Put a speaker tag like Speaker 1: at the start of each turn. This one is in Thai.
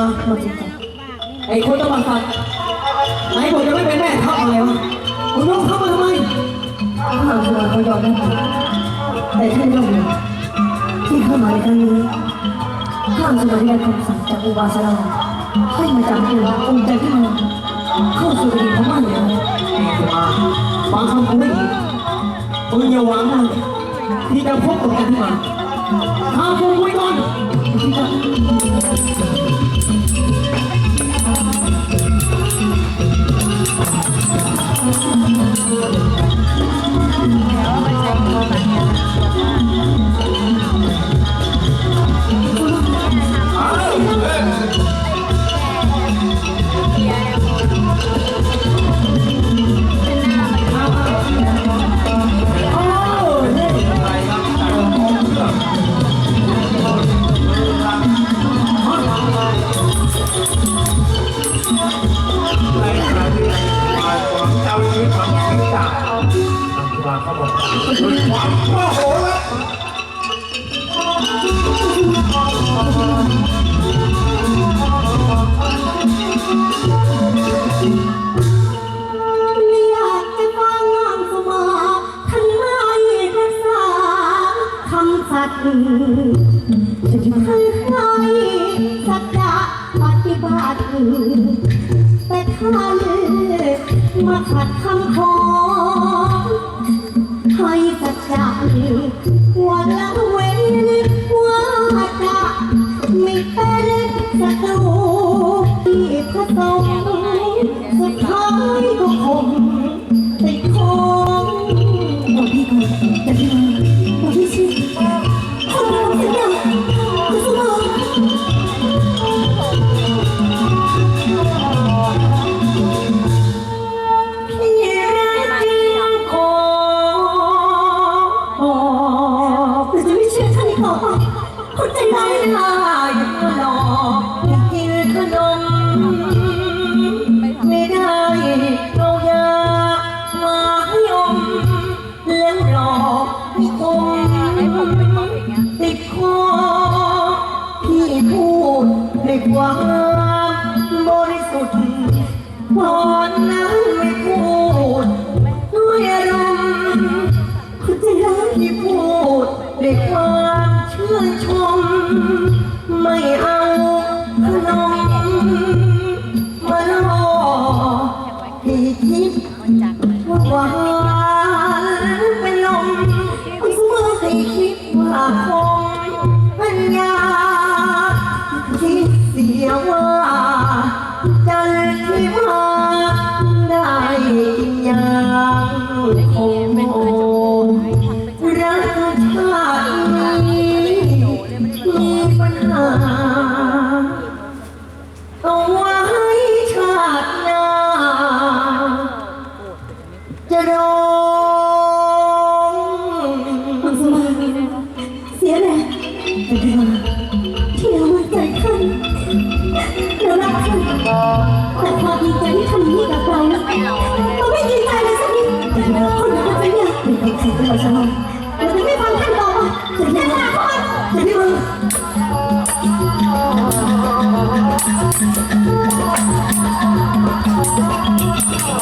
Speaker 1: มาไอ้คนตะวันสัตว์ไหนบอกจะไม่เป็นแม่ทัพอะไรวะมึงต้องทัพมาทำไม
Speaker 2: ข้าสุมาเขายอมได้แต่ท่านต้องรู้ที่เข้ามาในครั้งนี้ข้าสุมาได้รับคำสั่งจากอุบาสนาให้มาจับตัวองค์ใจที่มาเข้าสู่แผ่นดินของมันเลย
Speaker 1: ไอ้สุมาฟังคำกูให้ดีมึงอย่าหวังเลยที่จะพบกับกันที่มาทำ
Speaker 3: แต่
Speaker 2: ท่านมาขัดคำขอให้สัจจะวันละ ศัตรูที่ผสมสุดท้ายก็คงติดคงบอกพี่ก่อนแต่พี่มาบอกพี่ชื่อคนเราสัญญาคุณสมองพี่รักจริงขอบอกแต่จะไม่เชื่อท่านอีกต่อไปคนใจร้ายนะ คมติดคอพี่พูดด้วยความบริสุทธิ์ตอนนั้นไม่พูดด้วยอารมณ์คุณจะรักที่พูดด้วยความชื่นชม ไม่เอาขนม มื่อให้คิดว่าคงปัญญาคิดเสียว่าจันที่มา แต่ที่ว่าที่เราไว้ใจท่านเรารักท่านแต่ความดีใจที่ท่านมีกับเราเราไม่ดีใจเลยสักนิดคนเราสัญญาเป็นคนที่เราชอบเราจะไม่ฟังท่านต่อไปสัญญาก่อนที่ว่า
Speaker 3: เ